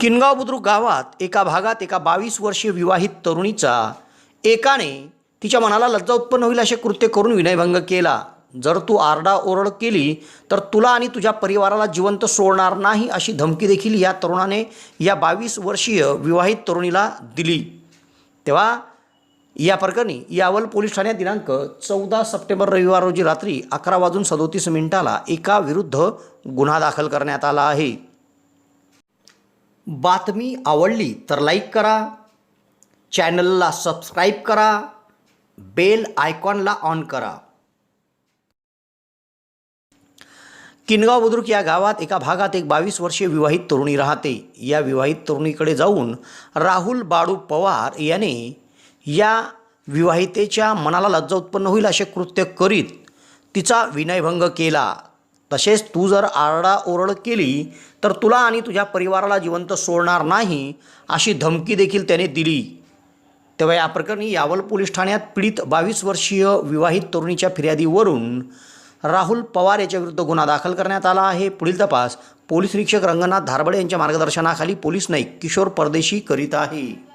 किनगाव बुद्रुक गावात एका भागात एका बावीस वर्षीय विवाहित तरुणीचा एकाने तिच्या मनाला लज्जा उत्पन्न होईल असे कृत्य करून विनयभंग केला. जर तू आरडाओरड केली तर तुला आणि तुझ्या परिवाराला जिवंत सोडणार नाही अशी धमकी देखील या तरुणाने या बावीस वर्षीय विवाहित तरुणीला दिली. तेव्हा या प्रकरणी यावल पोलीस ठाण्यात दिनांक चौदा सप्टेंबर रविवार रोजी रात्री अकरा वाजून सदोतीस मिनिटाला एका विरुद्ध गुन्हा दाखल करण्यात आला आहे. बातमी आवडली तर लाईक करा. चॅनलला सबस्क्राईब करा. बेल आयकॉनला ऑन करा. किनगाव बुद्रुक या गावात एका भागात एक बावीस वर्षीय विवाहित तरुणी राहते. या विवाहित तरुणीकडे जाऊन राहुल बाळू पवार याने या विवाहितेच्या मनाला लज्जा उत्पन्न होईल असे कृत्य करीत तिचा विनयभंग केला. तसेच तू जर आरडाओरड केली तर तुला आणि तुझ्या परिवाराला जिवंत सोडणार नाही अशी धमकी देखील त्याने दिली. तेव्हा या प्रकरणी यावल पोलीस ठाण्यात पीडित बावीस वर्षीय विवाहित तरुणीच्या फिर्यादीवरून राहुल पवार याच्याविरुद्ध गुन्हा दाखल करण्यात आला आहे. पुढील तपास पोलीस निरीक्षक रंगनाथ धारबडे यांच्या मार्गदर्शनाखाली पोलीस नाईक किशोर परदेशी करीत आहे.